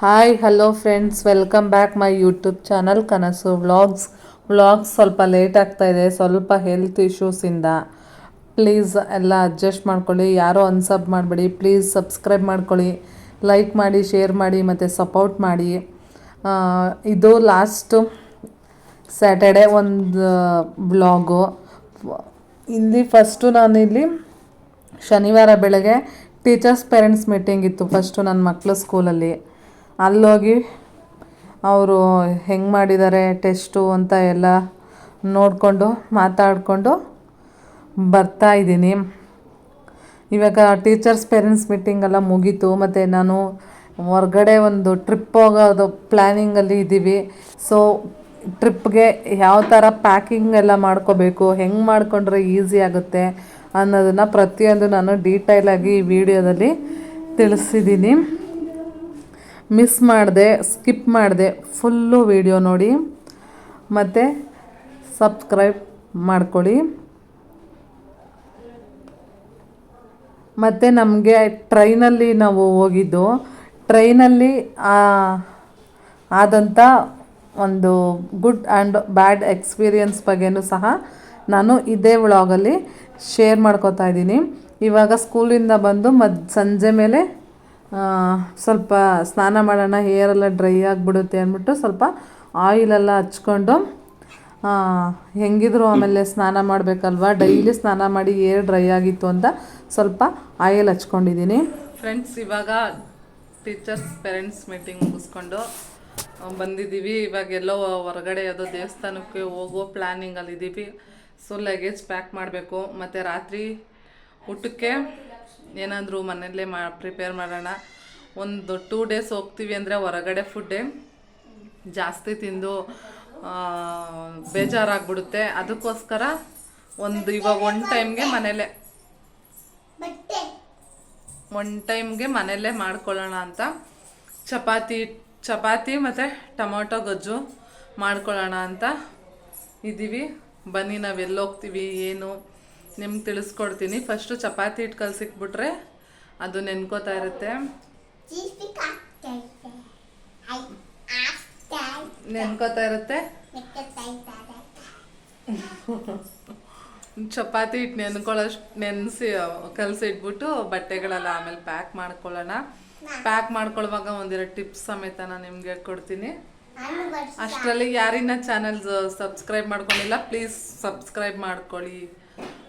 Hi hello friends welcome back my YouTube channel Kanasu vlogs vlogs ಸ್ವಲ್ಪ late ಇದೆ. ಸ್ವಲ್ಪ health ಇಶ್ಯೂಸಿಂದ please ಎಲ್ಲ ಅಡ್ಜಸ್ಟ್ ಮಾಡ್ಕೊಳ್ಳಿ. ಯಾರೋ ಅನ್ಸಬ್ ಮಾಡಬೇಡಿ. ಪ್ಲೀಸ್ ಸಬ್ಸ್ಕ್ರೈಬ್ ಮಾಡ್ಕೊಳ್ಳಿ. ಲೈಕ್ ಮಾಡಿ ಶೇರ್ ಮಾಡಿ, ಮತ್ತು ಸಪೋರ್ಟ್ ಮಾಡಿ. ಇದು ಲಾಸ್ಟು ಸ್ಯಾಟರ್ಡೆ ಒಂದು ಬ್ಲಾಗು ಇಲ್ಲಿ ಫಸ್ಟು ನಾನಿಲ್ಲಿ ಶನಿವಾರ ಬೆಳಗ್ಗೆ ಟೀಚರ್ಸ್ ಪೇರೆಂಟ್ಸ್ ಮೀಟಿಂಗ್ ಇತ್ತು ಫಸ್ಟು ನನ್ನ ಮಕ್ಕಳ ಸ್ಕೂಲಲ್ಲಿ ಅಲ್ಲೋಗಿ ಅವರು ಹೆಂಗೆ ಮಾಡಿದ್ದಾರೆ ಟೆಸ್ಟು ಅಂತ ಎಲ್ಲ ನೋಡಿಕೊಂಡು ಮಾತಾಡಿಕೊಂಡು ಬರ್ತಾ ಇದ್ದೀನಿ. ಇವಾಗ ಟೀಚರ್ಸ್ ಪೇರೆಂಟ್ಸ್ ಮೀಟಿಂಗ್ ಎಲ್ಲ ಮುಗೀತು. ಮತ್ತು ನಾನು ಹೊರ್ಗಡೆ ಒಂದು ಟ್ರಿಪ್ ಹೋಗೋದು ಪ್ಲ್ಯಾನಿಂಗಲ್ಲಿ ಇದ್ದೀವಿ. ಸೊ ಟ್ರಿಪ್ಗೆ ಯಾವ ಥರ ಪ್ಯಾಕಿಂಗ್ ಎಲ್ಲ ಮಾಡ್ಕೋಬೇಕು, ಹೆಂಗೆ ಮಾಡಿಕೊಂಡ್ರೆ ಈಸಿ ಆಗುತ್ತೆ ಅನ್ನೋದನ್ನು ಪ್ರತಿಯೊಂದು ನಾನು ಡೀಟೈಲಾಗಿ ಈ ವಿಡಿಯೋದಲ್ಲಿ ತಿಳಿಸಿದ್ದೀನಿ. ಮಿಸ್ ಮಾಡಿದೆ, ಸ್ಕಿಪ್ ಮಾಡಿದೆ, ಫುಲ್ಲು ವಿಡಿಯೋ ನೋಡಿ. ಮತ್ತು ಸಬ್ಸ್ಕ್ರೈಬ್ ಮಾಡ್ಕೊಳ್ಳಿ. ಮತ್ತು ನಮಗೆ ಟ್ರೈನಲ್ಲಿ ನಾವು ಹೋಗಿದ್ದು. ಟ್ರೈನಲ್ಲಿ ಆದಂಥ ಒಂದು ಗುಡ್ ಆ್ಯಂಡ್ ಬ್ಯಾಡ್ ಎಕ್ಸ್ಪೀರಿಯನ್ಸ್ ಬಗ್ಗೆನೂ ಸಹ ನಾನು ಇದೇ ವ್ಲಾಗಲ್ಲಿ ಶೇರ್ ಮಾಡ್ಕೋತಾ ಇದ್ದೀನಿ. ಇವಾಗ ಸ್ಕೂಲಿಂದ ಬಂದು ಮದ್, ಸಂಜೆ ಮೇಲೆ ಸ್ವಲ್ಪ ಸ್ನಾನ ಮಾಡೋಣ ಹೇರ್ ಎಲ್ಲ ಡ್ರೈ ಆಗಿಬಿಡುತ್ತೆ ಅಂದ್ಬಿಟ್ಟು ಸ್ವಲ್ಪ ಆಯಿಲೆಲ್ಲ ಹಚ್ಕೊಂಡು ಹೆಂಗಿದ್ರು ಆಮೇಲೆ ಸ್ನಾನ ಮಾಡಬೇಕಲ್ವಾ? ಡೈಲಿ ಸ್ನಾನ ಮಾಡಿ ಏರ್ ಡ್ರೈ ಆಗಿತ್ತು ಅಂತ ಸ್ವಲ್ಪ ಆಯಿಲ್ ಹಚ್ಕೊಂಡಿದ್ದೀನಿ. ಫ್ರೆಂಡ್ಸ್ ಇವಾಗ ಟೀಚರ್ಸ್ ಪೇರೆಂಟ್ಸ್ ಮೀಟಿಂಗ್ ಮುಗಿಸ್ಕೊಂಡು ಬಂದಿದ್ದೀವಿ. ಇವಾಗ ಎಲ್ಲೋ ಹೊರಗಡೆ ಯಾವುದೋ ದೇವಸ್ಥಾನಕ್ಕೆ ಹೋಗೋ ಪ್ಲ್ಯಾನಿಂಗಲ್ಲಿ ಇದ್ದೀವಿ ಸೊ ಲಗೇಜ್ ಪ್ಯಾಕ್ ಮಾಡಬೇಕು. ಮತ್ತು ರಾತ್ರಿ ಊಟಕ್ಕೆ ಏನಾದರೂ ಮನೆಯಲ್ಲೇ ಮಾ ಪ್ರಿಪೇರ್ ಮಾಡೋಣ. ಒಂದು ಟೂ ಡೇಸ್ ಹೋಗ್ತೀವಿ ಅಂದರೆ ಹೊರಗಡೆ ಫುಡ್ಡೇ ಜಾಸ್ತಿ ತಿಂದು ಬೇಜಾರಾಗ್ಬಿಡುತ್ತೆ. ಅದಕ್ಕೋಸ್ಕರ ಒಂದು ಇವಾಗ ಒನ್ ಟೈಮ್ಗೆ ಮನೆಯಲ್ಲೇ. ಒನ್ ಟೈಮ್ಗೆ ಮನೆಯಲ್ಲೇ ಮಾಡ್ಕೊಳ್ಳೋಣ ಅಂತ. ಚಪಾತಿ ಚಪಾತಿ ಮತ್ತು ಟೊಮೊಟೊ ಗೊಜ್ಜು ಮಾಡ್ಕೊಳ್ಳೋಣ ಅಂತ ಇದ್ದೀವಿ. ಬನ್ನಿ ನಾವು ಎಲ್ಲೋಗ್ತೀವಿ ಏನು? ನಿಮ್ಗೆ ತಿಳಿಸ್ಕೊಡ್ತೀನಿ. ಫಸ್ಟು ಚಪಾತಿ ಹಿಟ್ಟು ಕಲಸಿಕ್ಬಿಟ್ರೆ ಅದು ನೆನ್ಕೋತಾ ಇರುತ್ತೆ. ನೆನ್ಕೋತಾ ಇರುತ್ತೆ. ಚಪಾತಿ ಹಿಟ್ಟು ನೆನ್ಕೊಳ್ಳೋಷ್ಟು ನೆನೆಸಿ ಕಲಸಿಟ್ಬಿಟ್ಟು ಬಟ್ಟೆಗಳೆಲ್ಲ ಆಮೇಲೆ ಪ್ಯಾಕ್ ಮಾಡ್ಕೊಳ್ಳೋಣ. ಪ್ಯಾಕ್ ಮಾಡ್ಕೊಳ್ಳುವಾಗ ಒಂದೆರಡು ಟಿಪ್ಸ್ ಸಮೇತ ನಾನು ನಿಮಗೆ ಕೊಡ್ತೀನಿ. ಅಷ್ಟರಲ್ಲಿ ಯಾರಿನ ಚಾನೆಲ್ಸ್ ಸಬ್ಸ್ಕ್ರೈಬ್ ಮಾಡ್ಕೊಂಡಿಲ್ಲ, ಪ್ಲೀಸ್ ಸಬ್ಸ್ಕ್ರೈಬ್ ಮಾಡ್ಕೊಳ್ಳಿ.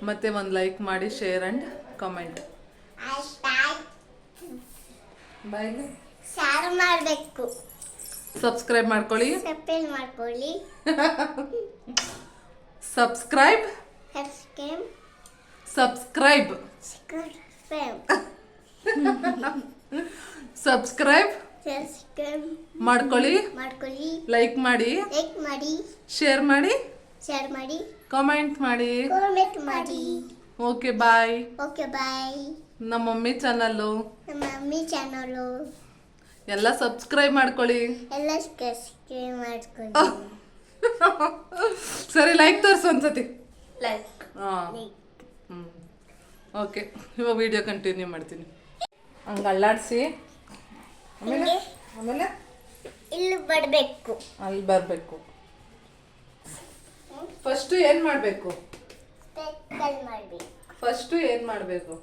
ಮತ್ತೆ ಒಂದು ಲೈಕ್ ಮಾಡಿ ಶೇರ್ ಆ್ಯಂಡ್ ಕಮೆಂಟ್ ಸಾರು ಮಾಡಬೇಕು. ಸಬ್ಸ್ಕ್ರೈಬ್ ಮಾಡ್ಕೊಳ್ಳಿ. ಸಪ್ಪೇಲ್ ಮಾಡ್ಕೊಳ್ಳಿ. Subscribe subscribe subscribe subscribe subscribe subscribe ಮಾಡ್ಕೊಳ್ಳಿ. ಮಾಡ್ಕೊಳ್ಳಿ. ಲೈಕ್ ಮಾಡಿ. ಲೈಕ್ ಮಾಡಿ. ಶೇರ್ ಮಾಡಿ. ಶೇರ್ ಮಾಡಿ. ಕಮೆಂಟ್ ಮಾಡಿ. ಕಾಮೆಂಟ್ ಮಾಡಿ. ಓಕೆ ಬಾಯ್ ಓಕೆ ಬಾಯ್ ನಮ್ಮ ಮಮ್ಮಿ ಚಾನಲ್ಲು ನಮ್ಮ ಮಮ್ಮಿ ಚಾನಲು ಎಲ್ಲ ಸಬ್ಸ್ಕ್ರೈಬ್ ಮಾಡ್ಕೊಳ್ಳಿ. ಎಲ್ಲ ಸಬ್ಸ್ಕ್ರೈಬ್ ಮಾಡ್ಕೊಳ್ಳಿ. ಸರಿ ಲೈಕ್ ತೋರಿಸು ಒಂದ್ಸತಿ. ಲೈಕ್ ಹಾಂ. ಹ್ಞೂ ಓಕೆ ಇವಾಗ ವಿಡಿಯೋ ಕಂಟಿನ್ಯೂ ಮಾಡ್ತೀನಿ. ಹಂಗೆ ಅಲ್ಲಾಡಿಸಿ. ಆಮೇಲೆ? ಆಮೇಲೆ? ಇಲ್ಲಿ ಬರಬೇಕು. ಅಲ್ಲಿ ಬರಬೇಕು. ಫಸ್ಟು ಏನು ಮಾಡಬೇಕು? ಸ್ಪೆಕ್ಕಲ್ ಮಾಡಬೇಕು ಫಸ್ಟು ಏನು ಮಾಡಬೇಕು?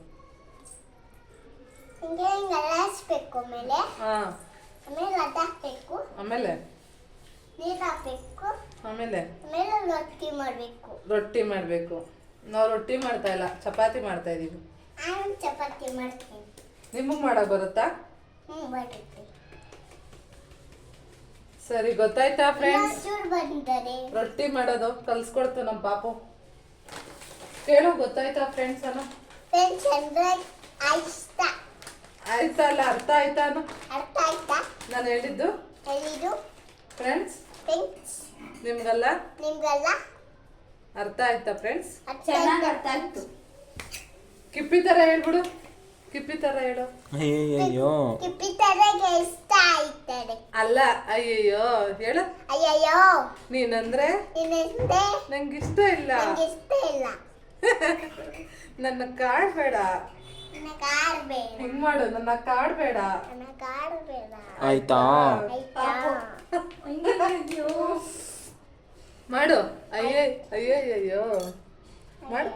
ಹಿಂಗೆ ಹಿಂಗೆ ಅಲ್ಲಾಡಿಸ್ಬೇಕು ಆಮೇಲೆ. ಹಾಂ. ಆಮೇಲೆ ಅದು ಹಾಕ್ಬೇಕು. ಆಮೇಲೆ? ನೀರು ಹಾಕ್ಬೇಕು. ಆಮೇಲೆ? ಆಮೇಲೆ ರೊಟ್ಟಿ ಮಾಡಬೇಕು. ರೊಟ್ಟಿ ಮಾಡಬೇಕು. ನಾವು ರೊಟ್ಟಿ ಮಾಡ್ತಾ ಇಲ್ಲ ಚಪಾತಿ ಮಾಡ್ತಾ ಇದೀವಿ. ನಾನು ಚಪಾತಿ ಮಾಡ್ತೀನಿ. ನಿಮಗೆ ಮಾಡಕ್ ಬರುತ್ತಾ? ಹ್ಞೂ ಬರುತ್ತೆ. ಸರಿ ಗೊತ್ತಾಯ್ತಾ ಫ್ರೆಂಡ್ಸ್ ರೊಟ್ಟಿ ಮಾಡೋದು ಕಲ್ಸ್ಕೊಡ್ತು ನಮ್ಮ ಪಾಪು. ಕೇಳು ಗೊತ್ತಾಯ್ತಾ ಫ್ರೆಂಡ್ಸ್ ಇಷ್ಟ ಆಯ್ತಲ್ಲ ಅರ್ಥ ಆಯ್ತಾ ಅನ್ನು? ಅರ್ಥ ಆಯ್ತಾ? ನಾನು ಹೇಳಿದ್ದು? ಹೇಳಿದು ಫ್ರೆಂಡ್ಸ್ ಫ್ರೆಂಡ್ಸ್ ನಿಮ್ಗಲ್ಲ? ನಿಮ್ಗೆಲ್ಲ? ಅರ್ಥ ಆಯ್ತಾ ಫ್ರೆಂಡ್ಸ್ ಅರ್ಥ ಆಯ್ತಾ? ಅರ್ಥ ಆಯ್ತು. ಕಿಪ್ಪಿ ತರ ಹೇಳ್ಬಿಡು. ಕಿಪ್ಪಿ ತರ ಹೇಳು. ಅಯ್ಯಯ್ಯೋ ಕಿಪ್ಪಿ ತರ ಇಷ್ಟ ಆಯ್ತಾರೆ ಅಲ್ಲ ಅಯ್ಯಯ್ಯೋ ಹೇಳು. ಅಯ್ಯಯ್ಯೋ. ನೀನಂದ್ರೆ? ನಿನ್ನೆಂದೆ ನಂಗೆ ಇಷ್ಟ ಇಲ್ಲ. ನಂಗೆ ಇಷ್ಟ ಇಲ್ಲ. ನನ್ನ ಕಾಡ್ಬೇಡ ನನ್ನ ಕಾರ್ ಬೇಡ. ಹಿಂಗ್ ಮಾಡು ನನ್ನ ಕಾರ್ಡ್ ಬೇಡ. ನನ್ನ ಕಾರ್ ಬೇಡ. ಆಯ್ತಾ? ಆಯ್ತಾ? ಮಾಡು. ಅಯ್ಯೋ ಅಯ್ಯೋ ಅಯ್ಯೋ ಮಾಡು.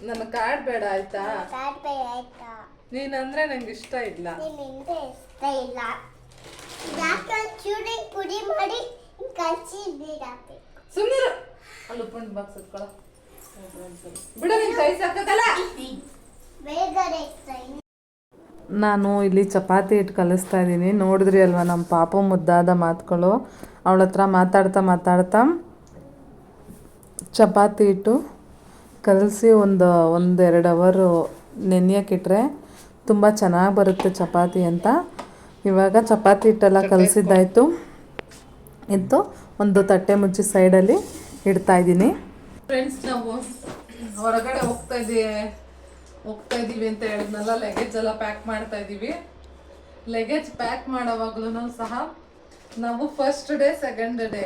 ನನ್ನ ಕಾರ್ಡ್ ಬೇಡ ಆಯ್ತಾ? ಕಾರ್ ಬೇಡ ಆಯ್ತಾ? ನೀನಂದ್ರೆ ನಂಗೆ ಇಷ್ಟ ಇಲ್ಲ. ನಿನ್ನಿಂದ ಇಷ್ಟ ಇಲ್ಲ. ಯಾಕೆ ಚೂರಿ ಪುಡಿ ಮಾಡಿ ಕಲಸಿ ಬಿಡಬೇಕು ಸುಮ್ಮನಿರು ಅಲ್ಲಿ ಉಪ್ಪುಂಡು ಬಾಕ್ಸ್ ಇಟ್ಕೊಳ. ಬಿಡು ನಿನ್ ಕೈ ಸಾಕತ್ತಲ್ಲ ಬೇಗನೆ ಇಷ್ಟ ನಾನು ಇಲ್ಲಿ ಚಪಾತಿ ಹಿಟ್ಟು ಕಲಿಸ್ತಾ ಇದ್ದೀನಿ ನೋಡಿದ್ರಿ ಅಲ್ವಾ ನಮ್ಮ ಪಾಪ ಮುದ್ದಾದ ಮಾತುಗಳು? ಅವಳ ಹತ್ರ ಮಾತಾಡ್ತಾ ಮಾತಾಡ್ತಾ ಚಪಾತಿ ಹಿಟ್ಟು ಕಲಸಿ ಒಂದು ಒಂದೆರಡು ಅವರು ನೆನೆಯೋಕ್ಕಿಟ್ರೆ ತುಂಬ ಚೆನ್ನಾಗಿ ಬರುತ್ತೆ ಚಪಾತಿ ಅಂತ. ಇವಾಗ ಚಪಾತಿ ಹಿಟ್ಟೆಲ್ಲ ಕಲಸಿದ್ದಾಯಿತು. ಇತ್ತು ಒಂದು ತಟ್ಟೆ ಮುಚ್ಚಿ ಸೈಡಲ್ಲಿ ಇಡ್ತಾ ಇದ್ದೀನಿ. ಫ್ರೆಂಡ್ಸ್ ನಾವು ಹೊರಗಡೆ ಹೋಗ್ತಾ ಇದ್ದೀವಿ. ಹೋಗ್ತಾ ಇದ್ದೀವಿ ಅಂತ ಹೇಳಿದ್ನಲ್ಲ ಲಗೇಜ್ ಎಲ್ಲ ಪ್ಯಾಕ್ ಮಾಡ್ತಾ ಇದ್ದೀವಿ. ಲಗೇಜ್ ಪ್ಯಾಕ್ ಮಾಡೋವಾಗ್ಲೂ ಸಹ ನಾವು first day second day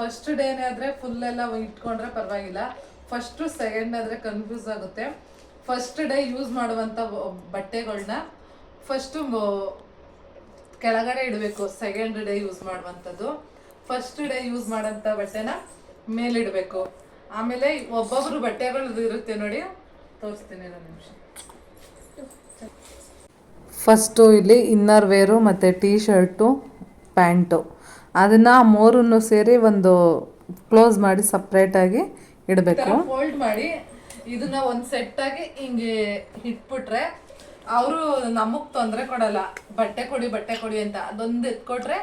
first ಡೇನೇ ಆದರೆ ಫುಲ್ ಎಲ್ಲ ಇಟ್ಕೊಂಡ್ರೆ ಪರವಾಗಿಲ್ಲ. ಫಸ್ಟು ಸೆಕೆಂಡ್ ಆದರೆ ಕನ್ಫ್ಯೂಸ್ ಆಗುತ್ತೆ. ಫಸ್ಟ್ ಡೇ ಯೂಸ್ ಮಾಡುವಂಥ ಬಟ್ಟೆಗಳನ್ನ ಫಸ್ಟು ಕೆಳಗಡೆ ಇಡಬೇಕು ಸೆಕೆಂಡ್ ಡೇ ಯೂಸ್ ಮಾಡುವಂಥದ್ದು. ಫಸ್ಟ್ ಡೇ ಯೂಸ್ ಮಾಡೋಂಥ ಬಟ್ಟೆನ ಮೇಲಿಡಬೇಕು. ಆಮೇಲೆ ಒಬ್ಬೊಬ್ರು ಬಟ್ಟೆಗಳು ಇರುತ್ತೆ ನೋಡಿ. ತೋರಿಸ್ತೀನಿ ಒಂದು ನಿಮಿಷ. ಫಸ್ಟು ಇಲ್ಲಿ ಇನ್ನರ್ ವೇರು ಮತ್ತು ಟೀ ಶರ್ಟು ಪ್ಯಾಂಟು ಅದನ್ನು ಮೂರನ್ನು ಸೇರಿ ಒಂದು ಕ್ಲೋಸ್ ಮಾಡಿ ಸಪ್ರೇಟಾಗಿ ಇಡಬೇಕು. ಫೋಲ್ಡ್ ಮಾಡಿ ಇದನ್ನ ಒಂದ್ ಸೆಟ್ ಆಗಿ ಹಿಂಗೆ ಇಟ್ಬಿಟ್ರೆ ಅವರು ನಮಗ್ ತೊಂದ್ರೆ ಕೊಡಲ್ಲ. ಬಟ್ಟೆ ಕೊಡಿ ಬಟ್ಟೆ ಕೊಡಿ ಅಂತ ಅದೊಂದು ಎತ್ಕೊಟ್ರೆ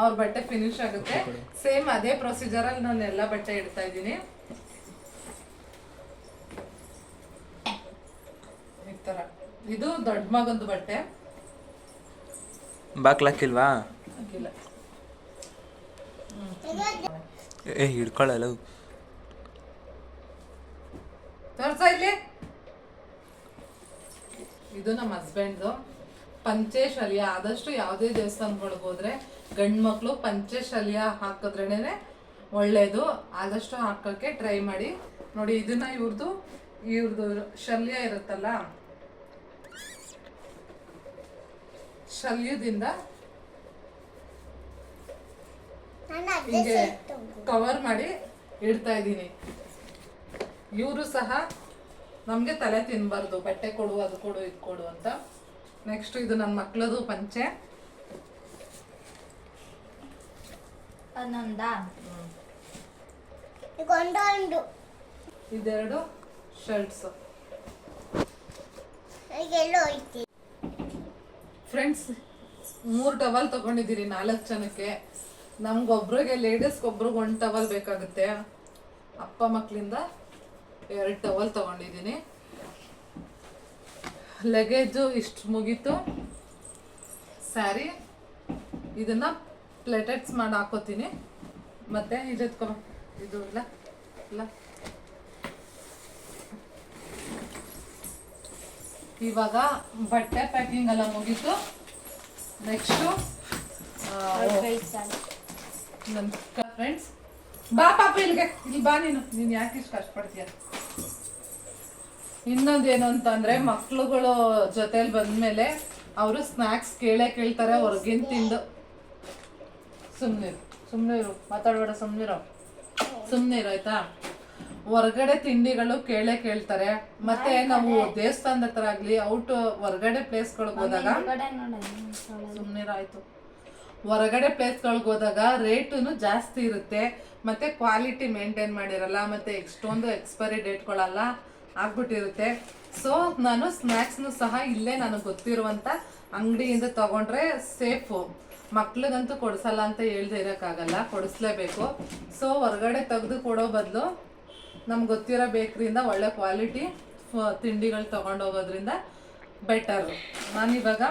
ಅವ್ರ ಬಟ್ಟೆ ಫಿನಿಶ್ ಆಗುತ್ತೆ. ಸೇಮ್ ಅದೇ ಪ್ರೊಸೀಜರ್ ಅಲ್ಲಿ ನಾನು ಎಲ್ಲಾ ಬಟ್ಟೆ ಇಡ್ತಾ ಇದ್ದೀನಿ. ಈ ತರ. ಇದು ದೊಡ್ಡ ಮಗಂದು ಬಟ್ಟೆ. ಬಾಕ್ಲಾಕಿಲ್ವಾ ಏ ಹಿಡ್ಕೊಳ್ಳಲ್ಲ ತೋರ್ಸ ಇಲ್ಲಿ? ಇದು ನಮ್ಮ ಹಸ್ಬೆಂಡ್ದು. ಪಂಚೇಶಲ್ಯ ಆದಷ್ಟು ಯಾವುದೇ ದೇವಸ್ಥಾನಗಳಿಗೆ ಹೋದ್ರೆ ಗಂಡು ಮಕ್ಕಳು ಪಂಚೇಶಲ್ಯ ಹಾಕಿದ್ರೇನೆ ಒಳ್ಳೇದು. ಆದಷ್ಟು ಹಾಕೋಕ್ಕೆ ಟ್ರೈ ಮಾಡಿ. ನೋಡಿ ಇದನ್ನ ಇವ್ರದ್ದು ಇವ್ರದ್ದು ಶಲ್ಯ ಇರುತ್ತಲ್ಲ? ಶಲ್ಯದಿಂದ ಹಿಂಗೆ ಕವರ್ ಮಾಡಿ ಇಡ್ತಾ ಇದ್ದೀನಿ. ಇವರು ಸಹ ನಮಗೆ ತಲೆ ತಿನ್ಬಾರ್ದು ಬಟ್ಟೆ ಕೊಡು ಅದು ಕೊಡು ಇದು ಕೊಡು ಅಂತ. ನೆಕ್ಸ್ಟ್ ಇದು ನನ್ನ ಮಕ್ಕಳದು ಪಂಚೆ. ಇದೆರಡು ಶರ್ಟ್ಸ್ ಫ್ರೆಂಡ್ಸ್ ಮೂರು ಟವಲ್ ತಗೊಂಡಿದ್ದೀರಿ ನಾಲ್ಕು ಜನಕ್ಕೆ. ನಮ್ಗೊಬ್ರಿಗೆ ಲೇಡೀಸ್ಗೆ ಒಬ್ರಿಗೆ ಒಂದು ಟವಲ್ ಬೇಕಾಗುತ್ತೆ. ಅಪ್ಪ ಮಕ್ಕಳಿಂದ ಎರಡು ಟವಲ್ ತಗೊಂಡಿದ್ದೀನಿ. ಲಗೇಜು ಇಷ್ಟು ಮುಗೀತು. ಸ್ಯಾರಿ ಇದನ್ನ ಪ್ಲೇಟೆಟ್ಸ್ ಮಾಡಿ ಹಾಕೋತೀನಿ. ಮತ್ತೆ ಇದು ಇದು ಇಲ್ಲ ಇಲ್ಲ. ಇವಾಗ ಬಟ್ಟೆ ಪ್ಯಾಕಿಂಗ್ ಎಲ್ಲ ಮುಗೀತು. ನೆಕ್ಸ್ಟು ನನ್ನ ಫ್ರೆಂಡ್ಸ್ ಬಾ ಪಾಪ ಇಲ್ಲಿಗೆ, ಇಲ್ಲಿ ಬಾ ನೀನು. ನೀನು ಯಾಕೆ ಇಷ್ಟು ಕಷ್ಟಪಡ್ತೀಯ? ಇನ್ನೊಂದೇನು ಅಂತಂದ್ರೆ ಮಕ್ಳುಗಳು ಜೊತೆಲಿ ಬಂದ್ಮೇಲೆ ಅವರು ಸ್ನಾಕ್ಸ್ ಕೇಳೇ ಕೇಳ್ತಾರೆ ಹೊರಗಿನ ತಿಂದು. ಸುಮ್ಮನಿರು ಸುಮ್ಮನಿರು ಮಾತಾಡಬೇಡ ಸುಮ್ನಿರು. ಸುಮ್ನಿರು ಆಯ್ತಾ? ಹೊರಗಡೆ ತಿಂಡಿಗಳು ಕೇಳೇ ಕೇಳ್ತಾರೆ. ಮತ್ತೆ ನಾವು ದೇವಸ್ಥಾನದ ಹತ್ರ ಆಗ್ಲಿ ಔಟ್ ಹೊರಗಡೆ ಪ್ಲೇಸ್ಗಳಿಗೆ ಹೋದಾಗ ಸುಮ್ನೆ ನೋಡ ಸುಮ್ಮನಿರಾಯ್ತು ಹೊರಗಡೆ ಪ್ಲೇಸ್ಗಳಿಗೆ ಹೋದಾಗ ರೇಟುನು ಜಾಸ್ತಿ ಇರುತ್ತೆ. ಮತ್ತೆ ಕ್ವಾಲಿಟಿ ಮೇಂಟೈನ್ ಮಾಡಿರಲ್ಲ ಮತ್ತೆ ಎಷ್ಟೊಂದು ಎಕ್ಸ್ಪೈರಿ ಡೇಟ್ಗಳೆಲ್ಲ ಆಗ್ಬಿಟ್ಟಿರುತ್ತೆ. ಸೊ ನಾನು ಸ್ನ್ಯಾಕ್ಸ್ನು ಸಹ ಇಲ್ಲೇ ನನಗೆ ಗೊತ್ತಿರುವಂತ ಅಂಗಡಿಯಿಂದ ತಗೊಂಡ್ರೆ ಸೇಫು ಮಕ್ಳಿಗಂತೂ ಕೊಡಿಸಲ್ಲ ಅಂತ ಹೇಳ್ದೆ ಇರೋಕ್ಕಾಗಲ್ಲ, ಕೊಡಿಸ್ಲೇಬೇಕು. ಸೊ ಹೊರಗಡೆ ತೆಗೆದು ಕೊಡೋ ಬದಲು ನಮ್ಗೆ ಗೊತ್ತಿರೋ ಬೇಕ್ರಿಯಿಂದ ಒಳ್ಳೆ ಕ್ವಾಲಿಟಿ ತಿಂಡಿಗಳು ತಗೊಂಡೋಗೋದ್ರಿಂದ ಬೆಟರ್ ನಾನಿವಾಗ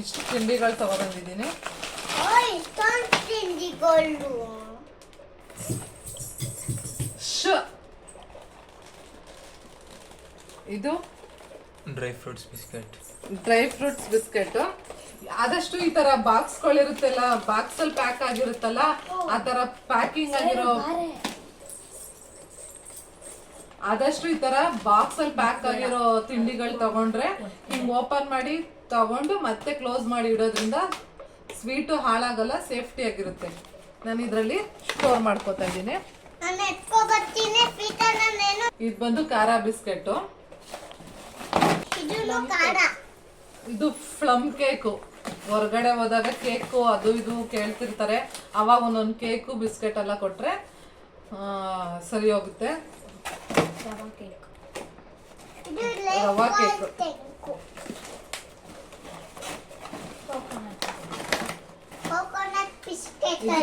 ಇಷ್ಟು ತಿಂಡಿಗಳು ತಗೊಬಂದಿದ್ದೀನಿ ಇದು? Dry fruits biscuit dry fruits biscuit ಆದಷ್ಟು ಈ ತರ ಬಾಕ್ಸ್ ಗಳಿರುತ್ತಲ್ಲ ಬಾಕ್ಸ್ ಅಲ್ಲಿ ಪ್ಯಾಕ್ ಆಗಿರುತ್ತಲ್ಲ ಆ ತರ ಪ್ಯಾಕಿಂಗ್ ಆಗಿರೋ ಆದಷ್ಟು ಈ ತರ ಬಾಕ್ಸ್ ಅಲ್ಲಿ ಪ್ಯಾಕ್ ಆಗಿರೋ ತಿಂಡಿಗಳು ತಗೊಂಡ್ರೆ ಹಿಂಗ್ ಓಪನ್ ಮಾಡಿ ತಗೊಂಡು ಮತ್ತೆ ಕ್ಲೋಸ್ ಮಾಡಿ ಇಡೋದ್ರಿಂದ ಸ್ವೀಟು ಹಾಳಾಗಲ್ಲ ಸೇಫ್ಟಿ ಆಗಿರುತ್ತೆ. ನಾನು ಇದರಲ್ಲಿ ಸ್ಟೋರ್ ಮಾಡ್ಕೋತಾ ಇದ್ದೀನಿ. ನಾನು ಎತ್ಕೊ ಬರ್ತೀನಿ ಪೀತ ನಾನೇನು ಇದು ಬಂದು ಖಾರ ಬಿಸ್ಕೆಟು ಇದೂ ಫ್ಲಮ್ ಕೇಕು ಹೊರಗಡೆ ಹೋದಾಗ ಕೇಕು ಅದು ಇದು ಕೇಳ್ತಿರ್ತಾರೆ. ಅವಾಗ ಒಂದೊಂದು ಕೇಕು ಬಿಸ್ಕೆಟ್ ಎಲ್ಲ ಕೊಟ್ರೆ ಸರಿ ಹೋಗುತ್ತೆ. ರವಾ ಕೇಕು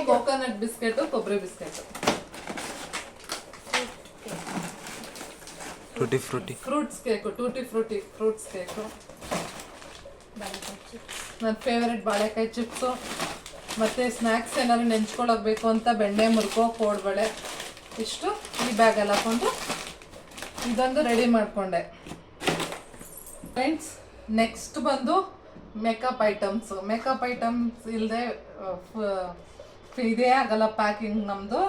ಕೋಕೋನಟ್ ಬಿಸ್ಕೆಟು ಕೊಬ್ಬರಿ biscuit fruity fruity fruits cake tutti frutti fruits cake ನನ್ನ ಫೇವರೆಟ್ ಬಾಳೆಕಾಯಿ ಚಿಪ್ಸು ಮತ್ತು ಸ್ನ್ಯಾಕ್ಸ್ ಏನಾದ್ರು ನೆಂಚ್ಕೊಳಕ್ ಬೇಕು ಅಂತ ಬೆಣ್ಣೆ, ಮುರ್ಕೋ, ಕೋಡ್ಬಳೆ. ಇಷ್ಟು ಈ ಬ್ಯಾಗಲ್ಲಿ ಹಾಕೊಂಡು ಇದೊಂದು ರೆಡಿ ಮಾಡಿಕೊಂಡೆ. ಫ್ರೆಂಡ್ಸ್ ನೆಕ್ಸ್ಟ್ ಬಂದು ಮೇಕಪ್ ಐಟಮ್ಸ್ ಮೇಕಪ್ ಐಟಮ್ಸ್ ಇಲ್ಲದೆ ಇದೇ ಆಗಲ್ಲ ಪ್ಯಾಕಿಂಗ್ ನಮ್ಮದು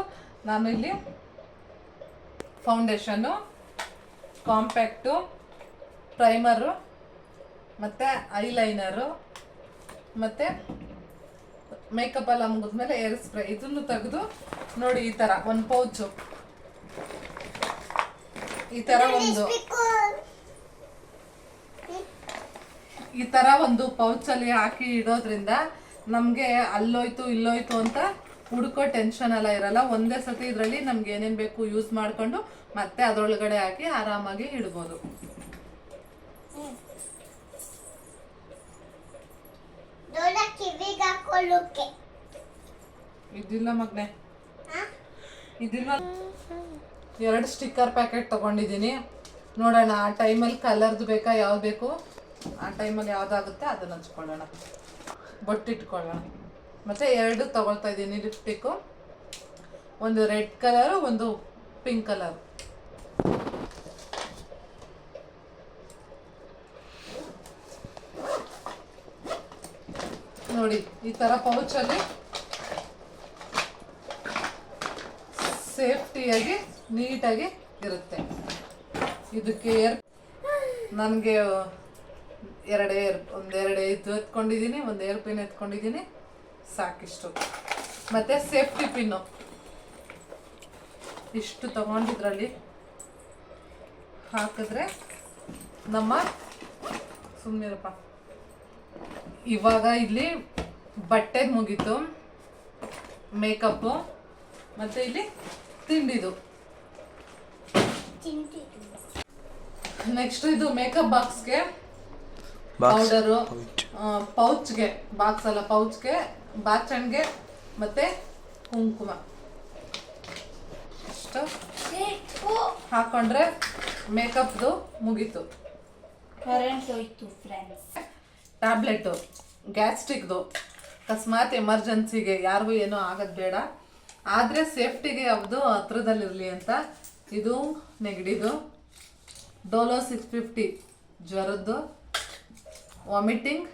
ನಾನು ಇಲ್ಲಿ ಫೌಂಡೇಶನ್ನು ಕಾಂಪ್ಯಾಕ್ಟು ಪ್ರೈಮರು ಮತ್ತು ಐಲೈನರು ಮತ್ತು ಮೇಕಪ್ ಎಲ್ಲ ಮುಗಿದ್ಮೇಲೆ ಏರ್ ಸ್ಪ್ರೇ ಇದನ್ನು ತೆಗೆದು ನೋಡಿ ಈ ಥರ ಒಂದು ಪೌಚು ಈ ಥರ ಒಂದು. ಈ ಥರ ಒಂದು ಪೌಚಲ್ಲಿ ಹಾಕಿ ಇಡೋದ್ರಿಂದ ನಮಗೆ ಅಲ್ಲೋಯ್ತು ಇಲ್ಲೋಯ್ತು ಅಂತ ಹುಡ್ಕೋ ಟೆನ್ಷನ್ ಎಲ್ಲ ಇರಲ್ಲ. ಒಂದೇ ಸತಿ ಇದರಲ್ಲಿ ನಮ್ಗೆ ಏನೇನು ಬೇಕು ಯೂಸ್ ಮಾಡ್ಕೊಂಡು ಮತ್ತೆ ಅದರೊಳಗಡೆ ಹಾಕಿ ಆರಾಮಾಗಿ ಇಡ್ಬೋದು. ಇದಿಲ್ಲ ಮಗ್ನೆ. ಹಾ? ಇದಿಲ್ಲ ಎರಡು ಸ್ಟಿಕ್ಕರ್ ಪ್ಯಾಕೆಟ್ ತಗೊಂಡಿದ್ದೀನಿ. ನೋಡೋಣ ಆ ಟೈಮಲ್ಲಿ ಕಲರ್ದು ಬೇಕಾ ಯಾವ್ದು ಬೇಕು? ಆ ಟೈಮಲ್ಲಿ ಯಾವ್ದಾಗುತ್ತೆ ಅದನ್ನ ಹಚ್ಕೊಳ್ಳೋಣ. ಬೊಟ್ಟಿಟ್ಕೊಳ್ಳೋಣ. ಮತ್ತೆ ಎರಡು ತಗೊಳ್ತಾ ಇದ್ದೀನಿ ಲಿಪ್ಸ್ಟಿಕ್ಕು ಒಂದು ರೆಡ್ ಕಲರು ಒಂದು ಪಿಂಕ್ ಕಲರ್ ನೋಡಿ, ಈ ಥರ ಪೌಚಲ್ಲಿ ಸೇಫ್ಟಿಯಾಗಿ ನೀಟಾಗಿ ಇರುತ್ತೆ. ಇದಕ್ಕೆ ಏರ್ ನನಗೆ, ಎರಡೇ ಏರ್ ಒಂದೆರಡು ಇದು ಎತ್ಕೊಂಡಿದ್ದೀನಿ, ಒಂದು ಏರ್ಪಿನ್ ಎತ್ಕೊಂಡಿದ್ದೀನಿ. ಸಾಕಿಷ್ಟು. ಮತ್ತು ಸೇಫ್ಟಿ ಪಿನ್ನು. ಇಷ್ಟು ತಗೊಂಡಿದ್ರಲ್ಲಿ ಹಾಕಿದ್ರೆ ನಮ್ಮ ಸುಮ್ಮನಿರಪ್ಪ ಇವಾಗ ಇಲ್ಲಿ ಬಟ್ಟೆ ಮುಗೀತು ಮೇಕಪ್ಪು ಮತ್ತು ಇಲ್ಲಿ ತಿಂಡಿದು. ನೆಕ್ಸ್ಟ್ ಇದು ಮೇಕಪ್ ಬಾಕ್ಸ್ಗೆ ಬಾಕ್ಸ್. ಪೌಡರು ಪೌಚ್ಗೆ ಬಾಕ್ಸ್ ಅಲ್ಲ ಪೌಚ್ಗೆ ಬಾಚಣ್ಗೆ ಮತ್ತೆ ಕುಂಕುಮ. ಅಷ್ಟು. ಹಾಕೊಂಡ್ರೆ ಮೇಕಪ್ದು ಮುಗೀತು. ಟ್ಯಾಬ್ಲೆಟು ಗ್ಯಾಸ್ಟ್ರಿಕ್ದು. ಅಕಸ್ಮಾತ್ ಎಮರ್ಜೆನ್ಸಿಗೆ ಯಾರಿಗೂ ಏನೂ ಆಗೋದು ಬೇಡ. ಆದರೆ ಸೇಫ್ಟಿಗೆ ಯಾವುದು ಹತ್ರದಲ್ಲಿರಲಿ ಅಂತ. ಇದು ನೆಗಡಿದು. ಡೋಲೋ ಸಿಕ್ಸ್ ಫಿಫ್ಟಿ ಜ್ವರದ್ದು. ವಾಮಿಟಿಂಗ್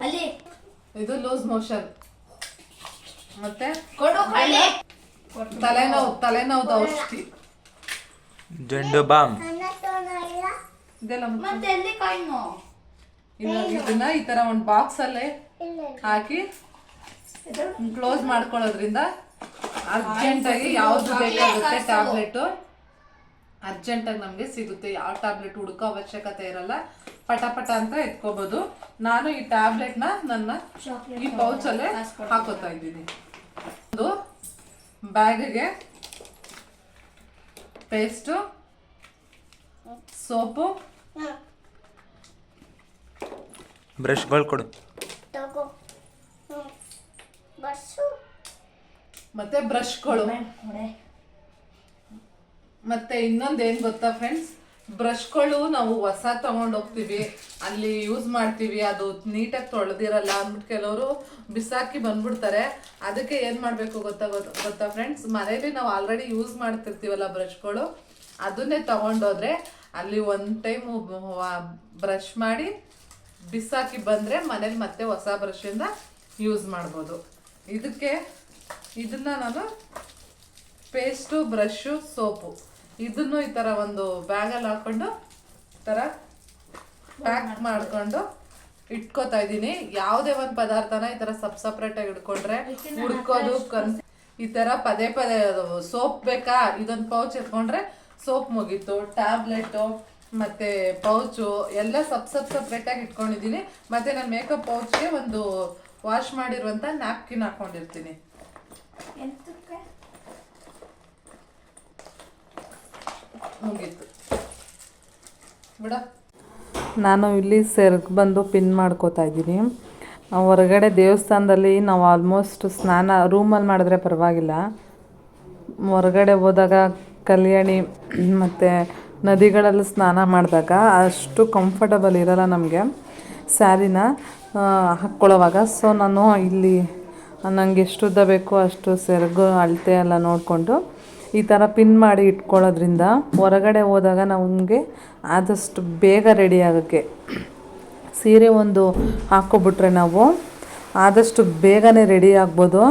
ಅಲ್ಲಿ ಇದು ಲೂಸ್ ಮೋಷನ್. ಮತ್ತೆ? ತಲೆನೋವು ತಲೆನೋವು ಔಷಧಿ. ಜಂಡು ಬಾಮ್. ನನ್ನ ತೋನ ಇಲ್ಲ ಇದೆಲ್ಲ ಮುಚ್ಚು. ಮತ್ತೆ ಎಲ್ಲಿ ಕಾಯ್ನು ಇವಾಗ ಇದನ್ನ ಈ ತರ ಒಂದು ಬಾಕ್ಸ್ ಅಲ್ಲೇ ಹಾಕಿ ಕ್ಲೋಸ್ ಮಾಡ್ಕೊಳ್ಳೋದ್ರಿಂದ ಅರ್ಜೆಂಟ್ ಆಗಿ ಯಾವ್ದು ಬೇಕಾಗುತ್ತೆ ಟ್ಯಾಬ್ಲೆಟ್ ಅರ್ಜೆಂಟ್ ಆಗಿ ನಮಗೆ ಸಿಗುತ್ತೆ. ಯಾವ ಟ್ಯಾಬ್ಲೆಟ್ ಹುಡುಕೋ ಅವಶ್ಯಕತೆ ಇರಲ್ಲ. ಪಟ ಪಟ ಅಂತ ಎತ್ಕೋಬಹುದು ನಾನು ಈ ಟ್ಯಾಬ್ಲೆಟ್ನ ನನ್ನ ಈ ಪೌಚ್ ಅಲ್ಲೇ ಹಾಕೋತಾ ಇದ್ದೀನಿ. ಒಂದು ಬ್ಯಾಗ್ಗೆ ಪೇಸ್ಟು ಸೋಪು. ಬ್ರಷ್ಗಳು ಕೊಡು. ಮತ್ತೆ ಬ್ರಷ್ಗಳು. ಕೊಡೆ. ಮತ್ತೆ ಇನ್ನೊಂದು ಏನ್ ಗೊತ್ತಾ ಫ್ರೆಂಡ್ಸ್ ಬ್ರಷ್ಗಳು ನಾವು ಹೊಸ ತಗೊಂಡ್ ಹೋಗ್ತೀವಿ. ಅಲ್ಲಿ ಯೂಸ್ ಮಾಡ್ತೀವಿ. ಅದು ನೀಟಾಗಿ ತೊಳೆದಿರಲ್ಲ ಅಂದ್ಬಿಟ್ಟು ಕೆಲವರು ಬಿಸಾಕಿ ಬಂದ್ಬಿಡ್ತಾರೆ. ಅದಕ್ಕೆ ಏನು ಮಾಡಬೇಕು ಗೊತ್ತಾ ಗೊತ್ತಾ- ಗೊತ್ತಾ ಫ್ರೆಂಡ್ಸ್ ಮನೇಲಿ ನಾವು ಆಲ್ರೆಡಿ ಯೂಸ್ ಮಾಡ್ತಿರ್ತೀವಲ್ಲ ಬ್ರಷ್ಗಳು ಅದನ್ನೇ ತಗೊಂಡೋದ್ರೆ ಅಲ್ಲಿ ಒಂದು ಟೈಮ್ ಬ್ರಷ್ ಮಾಡಿ ಬಿಸಾಕಿ ಬಂದ್ರೆ ಮನೇಲಿ ಮತ್ತೆ ಹೊಸ ಬ್ರಷಿಂದ ಯೂಸ್ ಮಾಡ್ಬೋದು. ಇದಕ್ಕೆ, ಇದನ್ನ ನಾನು ಪೇಸ್ಟು ಬ್ರಷು ಸೋಪು ಇದನ್ನು ಈ ಥರ ಒಂದು ಬ್ಯಾಗಲ್ಲಿ ಹಾಕೊಂಡು ತರ ಥರ ಪ್ಯಾಕ್ ಮಾಡ್ಕೊಂಡು ಇಟ್ಕೋತಾ ಇದ್ದೀನಿ. ಯಾವುದೇ ಒಂದು ಪದಾರ್ಥನ ಈ ಥರ ಸಪ್ ಸಪ್ರೇಟಾಗಿ ಇಟ್ಕೊಂಡ್ರೆ ಹುಡ್ಕೋದು ಈ ಥರ ಪದೇ ಪದೇ ಸೋಪ್ ಬೇಕಾ? ಇದೊಂದು ಪೌಚ್ ಇಟ್ಕೊಂಡ್ರೆ ಸೋಪ್ ಮುಗೀತು. ಟ್ಯಾಬ್ಲೆಟು ಮತ್ತೆ ಪೌಚು ಎಲ್ಲ ಸಪ್ ಸಪ್ ಸಪ್ರೇಟಾಗಿ ಇಟ್ಕೊಂಡಿದ್ದೀನಿ. ಮತ್ತೆ ನಾನು ಮೇಕಪ್ ಪೌಚ್ಗೆ ಒಂದು ವಾಶ್ ಮಾಡಿರುವಂಥ ನ್ಯಾಪ್ಕಿನ್ ಹಾಕೊಂಡಿರ್ತೀನಿ. ನಾನು ಇಲ್ಲಿ ಸೆರ್ಗ್ ಬಂದು ಪಿನ್ ಮಾಡ್ಕೋತಾ ಇದ್ದೀನಿ. ಹೊರಗಡೆ ದೇವಸ್ಥಾನದಲ್ಲಿ ನಾವು ಆಲ್ಮೋಸ್ಟ್ ಸ್ನಾನ ರೂಮಲ್ಲಿ ಮಾಡಿದ್ರೆ ಪರವಾಗಿಲ್ಲ. ಹೊರಗಡೆ ಹೋದಾಗ ಕಲ್ಯಾಣಿ ಮತ್ತು ನದಿಗಳಲ್ಲಿ ಸ್ನಾನ ಮಾಡಿದಾಗ ಅಷ್ಟು ಕಂಫರ್ಟಬಲ್ ಇರಲ್ಲ ನಮಗೆ. ಸ್ಯಾರಿನ ಹಾಕ್ಕೊಳ್ಳೋವಾಗ. ಸೊ ನಾನು ಇಲ್ಲಿ ನನಗೆ ಎಷ್ಟು ಉದ್ದ ಬೇಕೋ ಅಷ್ಟು ಸೆರಗು ಅಳತೆ ಎಲ್ಲ ನೋಡಿಕೊಂಡು ಈ ಥರ ಪಿನ್ ಮಾಡಿ ಇಟ್ಕೊಳ್ಳೋದ್ರಿಂದ ಹೊರಗಡೆ ಹೋದಾಗ ನಮಗೆ ಆದಷ್ಟು ಬೇಗ ರೆಡಿ ಆಗೋಕ್ಕೆ. ಸೀರೆ ಒಂದು ಹಾಕ್ಕೊಬಿಟ್ರೆ ನಾವು ಆದಷ್ಟು ಬೇಗನೆ ರೆಡಿ ಆಗ್ಬೋದು.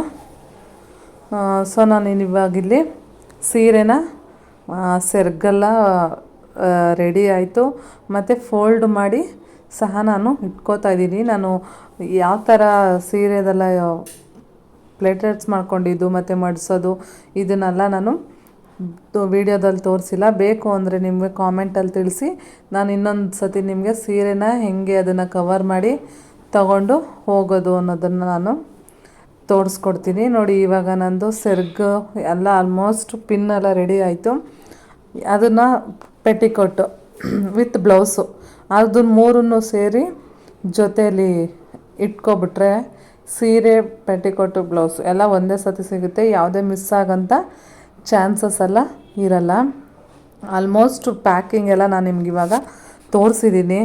ಸೊ ನಾನು ಇವಾಗಿಲ್ಲಿ ಸೀರೆನ ಸೆರ್ಗಲ್ಲ ರೆಡಿ ಆಯಿತು. ಮತ್ತು ಫೋಲ್ಡ್ ಮಾಡಿ ಸಹ ನಾನು ಇಟ್ಕೋತಾ ಇದ್ದೀನಿ. ನಾನು ಯಾವ ಥರ ಸೀರೆದೆಲ್ಲ ಪ್ಲೇಟ್ಲೆಟ್ಸ್ ಮಾಡ್ಕೊಂಡಿದ್ದು, ಮತ್ತು ಮಡಿಸೋದು, ಇದನ್ನೆಲ್ಲ ನಾನು ವಿಡಿಯೋದಲ್ಲಿ ತೋರಿಸಿಲ್ಲ. ಬೇಕು ಅಂದರೆ ನಿಮಗೆ ಕಾಮೆಂಟಲ್ಲಿ ತಿಳಿಸಿ. ನಾನು ಇನ್ನೊಂದು ಸತಿ ನಿಮಗೆ ಸೀರೆನ ಹೆಂಗೆ ಅದನ್ನು ಕವರ್ ಮಾಡಿ ತಗೊಂಡು ಹೋಗೋದು ಅನ್ನೋದನ್ನು ನಾನು ತೋರಿಸ್ಕೊಡ್ತೀನಿ. ನೋಡಿ, ಇವಾಗ ನಂದು ಸೆರ್ಗು ಎಲ್ಲ ಆಲ್ಮೋಸ್ಟ್ ಪಿನ್ ಎಲ್ಲ ರೆಡಿ ಆಯಿತು. ಅದನ್ನು ಪೆಟಿಕೋಟು ವಿತ್ ಬ್ಲೌಸು ಅದನ್ನ ಮೂರನ್ನು ಸೇರಿ ಜೊತೆಯಲ್ಲಿ ಇಟ್ಕೊಬಿಟ್ರೆ ಸೀರೆ ಪೆಟಿಕೋಟು ಬ್ಲೌಸು ಎಲ್ಲ ಒಂದೇ ಸತಿ ಸಿಗುತ್ತೆ. ಯಾವುದೇ ಮಿಸ್ ಆಗೋಂಥ ಚಾನ್ಸಸ್ ಎಲ್ಲ ಇರಲ್ಲ. ಆಲ್ಮೋಸ್ಟ್ ಪ್ಯಾಕಿಂಗ್ ಎಲ್ಲ ನಾನು ನಿಮ್ಗೆ ಇವಾಗ ತೋರಿಸಿದ್ದೀನಿ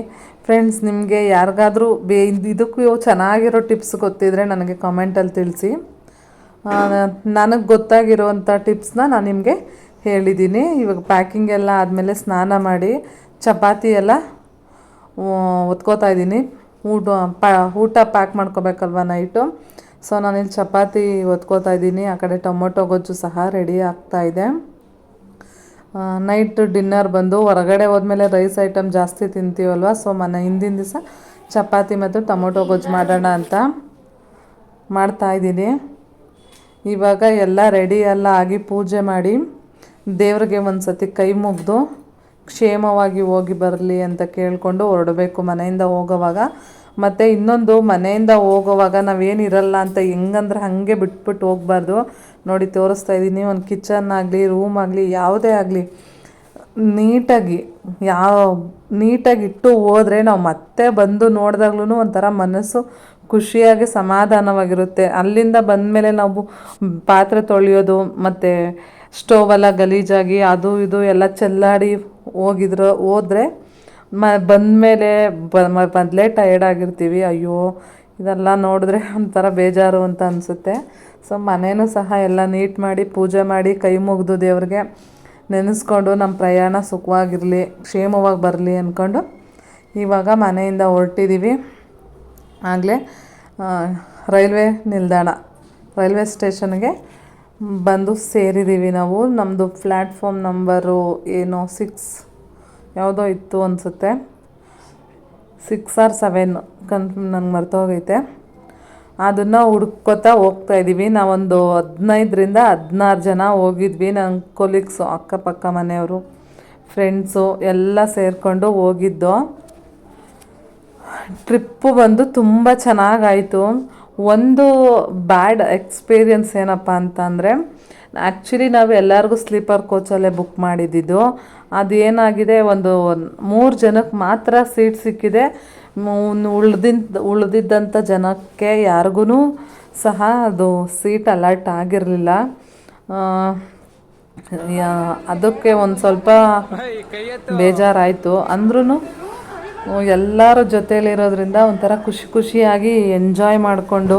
ಫ್ರೆಂಡ್ಸ್ ನಿಮಗೆ ಯಾರಿಗಾದರೂ ಬೇ ಇದಕ್ಕೂ ಚೆನ್ನಾಗಿರೋ ಟಿಪ್ಸ್ ಗೊತ್ತಿದ್ರೆ ನನಗೆ ಕಾಮೆಂಟಲ್ಲಿ ತಿಳಿಸಿ. ನನಗೆ ಗೊತ್ತಾಗಿರೋವಂಥ ಟಿಪ್ಸ್ನ ನಾನು ನಿಮಗೆ ಹೇಳಿದ್ದೀನಿ ಇವಾಗ ಪ್ಯಾಕಿಂಗ್ ಎಲ್ಲ ಆದಮೇಲೆ ಸ್ನಾನ ಮಾಡಿ, ಚಪಾತಿ ಎಲ್ಲ ಒತ್ಕೋತಾ ಇದ್ದೀನಿ ಊಟ, ಪಾ, ಊಟ ಪ್ಯಾಕ್ ಮಾಡ್ಕೋಬೇಕಲ್ವ ನೈಟು ಸೊ, ನಾನಿಲ್ಲಿ ಚಪಾತಿ ಒತ್ಕೋತಾ ಇದ್ದೀನಿ. ಆ ಕಡೆ ಟೊಮೊಟೊ ಗೊಜ್ಜು ಸಹ ರೆಡಿ ಆಗ್ತಾ ಇದೆ. ನೈಟ್ ಡಿನ್ನರ್ ಬಂದು ಹೊರಗಡೆ ಹೋದ್ಮೇಲೆ ರೈಸ್ ಐಟಮ್ ಜಾಸ್ತಿ ತಿಂತೀವಲ್ವ? ಸೊ, ಮನೆ ಹಿಂದಿನ ದಿವಸ ಚಪಾತಿ ಮತ್ತು ಟೊಮೊಟೊ ಗೊಜ್ಜು ಮಾಡೋಣ ಅಂತ ಮಾಡ್ತಾ ಇದ್ದೀನಿ. ಇವಾಗ ಎಲ್ಲ ರೆಡಿ ಎಲ್ಲ ಆಗಿ ಪೂಜೆ ಮಾಡಿ ದೇವ್ರಿಗೆ ಒಂದು ಸತಿ ಕೈ ಮುಗಿದು ಕ್ಷೇಮವಾಗಿ ಹೋಗಿ ಬರಲಿ ಅಂತ ಕೇಳಿಕೊಂಡು ಹೊರಡಬೇಕು ಮನೆಯಿಂದ ಹೋಗೋವಾಗ. ಮತ್ತು ಇನ್ನೊಂದು ಮನೆಯಿಂದ ಹೋಗೋವಾಗ ನಾವೇನಿರಲ್ಲ ಅಂತ ಹೆಂಗಂದ್ರೆ ಹಾಗೆ ಬಿಟ್ಬಿಟ್ಟು ಹೋಗಬಾರ್ದು. ನೋಡಿ, ತೋರಿಸ್ತಾ ಇದ್ದೀನಿ. ಒಂದು ಕಿಚನ್ ಆಗಲಿ, ರೂಮ್ ಆಗಲಿ, ಯಾವುದೇ ಆಗಲಿ, ನೀಟಾಗಿ, ಯಾವ, ನೀಟಾಗಿ ಇಟ್ಟು ಹೋದರೆ ನಾವು ಮತ್ತೆ ಬಂದು ನೋಡಿದಾಗ್ಲೂ ಒಂಥರ ಮನಸ್ಸು ಖುಷಿಯಾಗಿ ಸಮಾಧಾನವಾಗಿರುತ್ತೆ. ಅಲ್ಲಿಂದ ಬಂದಮೇಲೆ ನಾವು ಪಾತ್ರೆ ತೊಳೆಯೋದು, ಮತ್ತು ಸ್ಟೋವೆಲ್ಲ ಗಲೀಜಾಗಿ, ಅದು ಇದು ಎಲ್ಲ ಚೆಲ್ಲಾಡಿ ಹೋಗಿದ್ರು, ಹೋದ್ರೆ ಮ, ಬಂದಮೇಲೆ ಮೊದಲೇ ಟಯರ್ಡ್ ಆಗಿರ್ತೀವಿ. ಅಯ್ಯೋ, ಇದೆಲ್ಲ ನೋಡಿದ್ರೆ ಒಂಥರ ಬೇಜಾರು ಅಂತ ಅನಿಸುತ್ತೆ. ಸೊ ಮನೆಯೂ ಸಹ ಎಲ್ಲ ನೀಟ್ ಮಾಡಿ, ಪೂಜೆ ಮಾಡಿ, ಕೈ ಮುಗಿದು ದೇವ್ರಿಗೆ ನೆನೆಸ್ಕೊಂಡು ನಮ್ಮ ಪ್ರಯಾಣ ಸುಖವಾಗಿರಲಿ, ಕ್ಷೇಮವಾಗಿ ಬರಲಿ ಅಂದ್ಕೊಂಡು ಇವಾಗ ಮನೆಯಿಂದ ಹೊರಟಿದ್ದೀವಿ ಆಗಲೇ ರೈಲ್ವೆ ನಿಲ್ದಾಣ, ರೈಲ್ವೆ ಸ್ಟೇಷನ್ಗೆ ಬಂದು ಸೇರಿದ್ದೀವಿ ನಾವು. ನಮ್ಮದು ಪ್ಲ್ಯಾಟ್ಫಾರ್ಮ್ ನಂಬರು ಏನೋ, ಸಿಕ್ಸ್ ಯಾವುದೋ ಇತ್ತು ಅನಿಸುತ್ತೆ. ಸಿಕ್ಸ್ ಆರ್ ಸೆವೆನ್ ಕನ್ಫರ್ಮ್ ನಂಗೆ ಮರ್ತೋಗೈತೆ. ಅದನ್ನು ಹುಡ್ಕೋತಾ ಹೋಗ್ತಾ ಇದ್ದೀವಿ ನಾವೊಂದು ಹದಿನೈದರಿಂದ ಹದಿನಾರು ಜನ ಹೋಗಿದ್ವಿ. ನನ್ನ ಕೊಲೀಗ್ಸು ಅಕ್ಕಪಕ್ಕ ಮನೆಯವರು ಫ್ರೆಂಡ್ಸು ಎಲ್ಲ ಸೇರಿಕೊಂಡು ಹೋಗಿದ್ದು. ಟ್ರಿಪ್ಪು ಬಂದು ತುಂಬ ಚೆನ್ನಾಗಾಯಿತು. ಒಂದು ಬ್ಯಾಡ್ ಎಕ್ಸ್ಪೀರಿಯನ್ಸ್ ಏನಪ್ಪ ಅಂತಂದರೆ ಆ್ಯಕ್ಚುಲಿ ನಾವು ಎಲ್ಲರಿಗೂ ಸ್ಲೀಪರ್ ಕೋಚಲ್ಲೇ ಬುಕ್ ಮಾಡಿದ್ದಿದ್ದು ಅದು ಏನಾಗಿದೆ, ಒಂದು ಮೂರು ಜನಕ್ಕೆ ಮಾತ್ರ ಸೀಟ್ ಸಿಕ್ಕಿದೆ. ಉಳ್ದಿದ್ದ ಉಳಿದಿದ್ದಂಥ ಜನಕ್ಕೆ ಯಾರಿಗೂ ಸಹ ಅದು ಸೀಟ್ ಅಲರ್ಟ್ ಆಗಿರಲಿಲ್ಲ. ಅದಕ್ಕೆ ಒಂದು ಸ್ವಲ್ಪ ಬೇಜಾರಾಯಿತು. ಅಂದ್ರೂ ಎಲ್ಲರ ಜೊತೆಯಲ್ಲಿರೋದ್ರಿಂದ ಒಂಥರ ಖುಷಿ ಖುಷಿಯಾಗಿ ಎಂಜಾಯ್ ಮಾಡಿಕೊಂಡು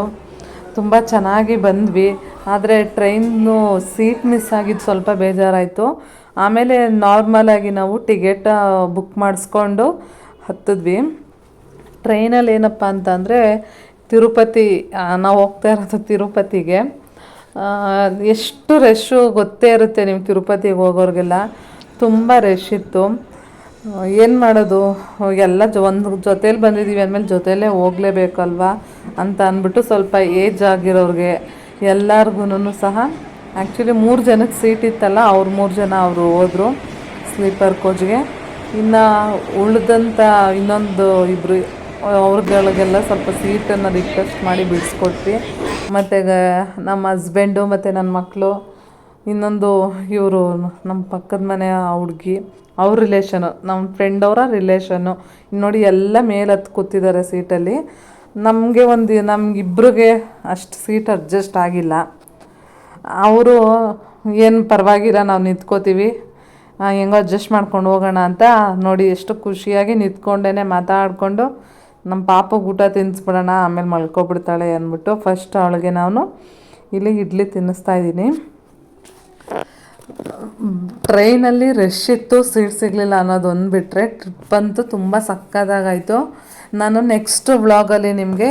ತುಂಬ ಚೆನ್ನಾಗಿ ಬಂದ್ವಿ. ಆದರೆ ಟ್ರೈನು ಸೀಟ್ ಮಿಸ್ ಆಗಿದ್ದು ಸ್ವಲ್ಪ ಬೇಜಾರಾಯಿತು. ಆಮೇಲೆ ನಾರ್ಮಲಾಗಿ ನಾವು ಟಿಕೆಟ್ ಬುಕ್ ಮಾಡಿಸ್ಕೊಂಡು ಹತ್ತಿದ್ವಿ. ಟ್ರೈನಲ್ಲಿ ಏನಪ್ಪ ಅಂತಂದರೆ ತಿರುಪತಿ ನಾವು ಹೋಗ್ತಾ ಇರೋದು ತಿರುಪತಿಗೆ. ಎಷ್ಟು ರಶ್ಶು ಗೊತ್ತೇ ಇರುತ್ತೆ ನಿಮ್ಗೆ ತಿರುಪತಿಗೆ ಹೋಗೋರಿಗೆಲ್ಲ. ತುಂಬ ರಶ್ ಇತ್ತು. ಏನು ಮಾಡೋದು? ಎಲ್ಲ ಜೊ, ಒಂದು ಜೊತೇಲಿ ಬಂದಿದ್ದೀವಿ ಅಂದಮೇಲೆ ಜೊತೆಯಲ್ಲೇ ಹೋಗಲೇಬೇಕಲ್ವಾ ಅಂತ ಅಂದ್ಬಿಟ್ಟು ಸ್ವಲ್ಪ ಏಜ್ ಆಗಿರೋರಿಗೆ ಎಲ್ಲರಿಗೂ ಸಹ. ಆ್ಯಕ್ಚುಲಿ ಮೂರು ಜನಕ್ಕೆ ಸೀಟ್ ಇತ್ತಲ್ಲ, ಅವ್ರು ಮೂರು ಜನ ಅವರು ಹೋದರು ಸ್ಲೀಪರ್ ಕೋಚ್ಗೆ ಇನ್ನು ಉಳಿದಂಥ ಇನ್ನೊಂದು ಇಬ್ಬರು ಅವ್ರಗಳಿಗೆಲ್ಲ ಸ್ವಲ್ಪ ಸೀಟನ್ನು ರಿಕ್ವೆಸ್ಟ್ ಮಾಡಿ ಬಿಡಿಸ್ಕೊಟ್ವಿ. ಮತ್ತು ನಮ್ಮ ಹಸ್ಬೆಂಡು ಮತ್ತು ನನ್ನ ಮಕ್ಕಳು ಇನ್ನೊಂದು ಇವರು ನಮ್ಮ ಪಕ್ಕದ ಮನೆಯ ಹುಡುಗಿ, ಅವ್ರ ರಿಲೇಷನು ನಮ್ಮ ಫ್ರೆಂಡ್ ಅವರ ರಿಲೇಷನ್ನು ನೋಡಿ ಎಲ್ಲ ಮೇಲೆ ಹತ್ತು ಕೂತಿದ್ದಾರೆ ಸೀಟಲ್ಲಿ ನಮಗೆ ಒಂದು, ನಮಗಿಬ್ರಿಗೆ ಅಷ್ಟು ಸೀಟ್ ಅಡ್ಜಸ್ಟ್ ಆಗಿಲ್ಲ. ಅವರು, ಏನು ಪರವಾಗಿಲ್ಲ, ನಾವು ನಿಂತ್ಕೋತೀವಿ. ಹೆಂಗೋ ಅಡ್ಜಸ್ಟ್ ಮಾಡ್ಕೊಂಡು ಹೋಗೋಣ ಅಂತ ನೋಡಿ ಎಷ್ಟು ಖುಷಿಯಾಗಿ ನಿಂತ್ಕೊಂಡೇ ಮಾತಾಡಿಕೊಂಡು ನಮ್ಮ ಪಾಪಗೆ ಊಟ ತಿನ್ನಿಸ್ಬಿಡೋಣ ಆಮೇಲೆ ಮಲ್ಕೊಬಿಡ್ತಾಳೆ ಅಂದ್ಬಿಟ್ಟು ಫಸ್ಟ್ ಅವಳಿಗೆ ನಾನು ಇಲ್ಲಿ ಇಡ್ಲಿ ತಿನ್ನಿಸ್ತಾ ಇದ್ದೀನಿ. ಟ್ರೈನಲ್ಲಿ ರಶ್ ಇತ್ತು ಸೀಟ್ ಸಿಗಲಿಲ್ಲ ಅನ್ನೋದೊಂದು ಬಿಟ್ಟರೆ ಟ್ರಿಪ್ ಅಂತೂ ತುಂಬ ಸಕ್ಕದಾಗಾಯಿತು ನಾನು ನೆಕ್ಸ್ಟ್ ವ್ಲಾಗಲ್ಲಿ ನಿಮಗೆ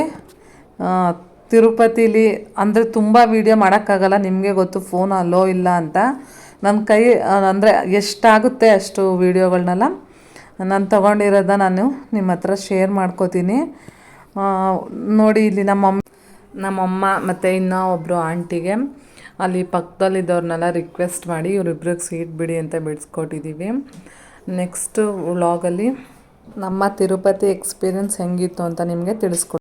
ತಿರುಪತಿಲಿ ಅಂದರೆ ತುಂಬ ವೀಡಿಯೋ ಮಾಡೋಕ್ಕಾಗಲ್ಲ, ನಿಮಗೆ ಗೊತ್ತು ಫೋನ್ ಅಲ್ಲೋ ಇಲ್ಲ ಅಂತ. ನನ್ನ ಕೈ ಅಂದರೆ ಎಷ್ಟಾಗುತ್ತೆ ಅಷ್ಟು ವೀಡಿಯೋಗಳನ್ನೆಲ್ಲ ನಾನು ತೊಗೊಂಡಿರೋದ ನಾನು ನಿಮ್ಮ ಹತ್ರ ಶೇರ್ ಮಾಡ್ಕೋತೀನಿ. ನೋಡಿ ಇಲ್ಲಿ ನಮ್ಮಮ್ಮ ನಮ್ಮಮ್ಮ ಮತ್ತು ಇನ್ನೂ ಒಬ್ಬರು ಆಂಟಿಗೆ, ಅಲ್ಲಿ ಪಕ್ಕದಲ್ಲಿದ್ದವ್ರನ್ನೆಲ್ಲ ರಿಕ್ವೆಸ್ಟ್ ಮಾಡಿ ಇವರಿಬ್ರಿಗೆ ಸೀಟ್ ಬಿಡಿ ಅಂತ ಬಿಡಿಸ್ಕೊಟ್ಟಿದ್ದೀವಿ ನೆಕ್ಸ್ಟ್ ವ್ಲಾಗಲ್ಲಿ ನಮ್ಮ ತಿರುಪತಿ ಎಕ್ಸ್ಪೀರಿಯನ್ಸ್ ಹೆಂಗಿತ್ತು ಅಂತ ನಿಮಗೆ ತಿಳಿಸ್ಕೊಡ್ತೀನಿ.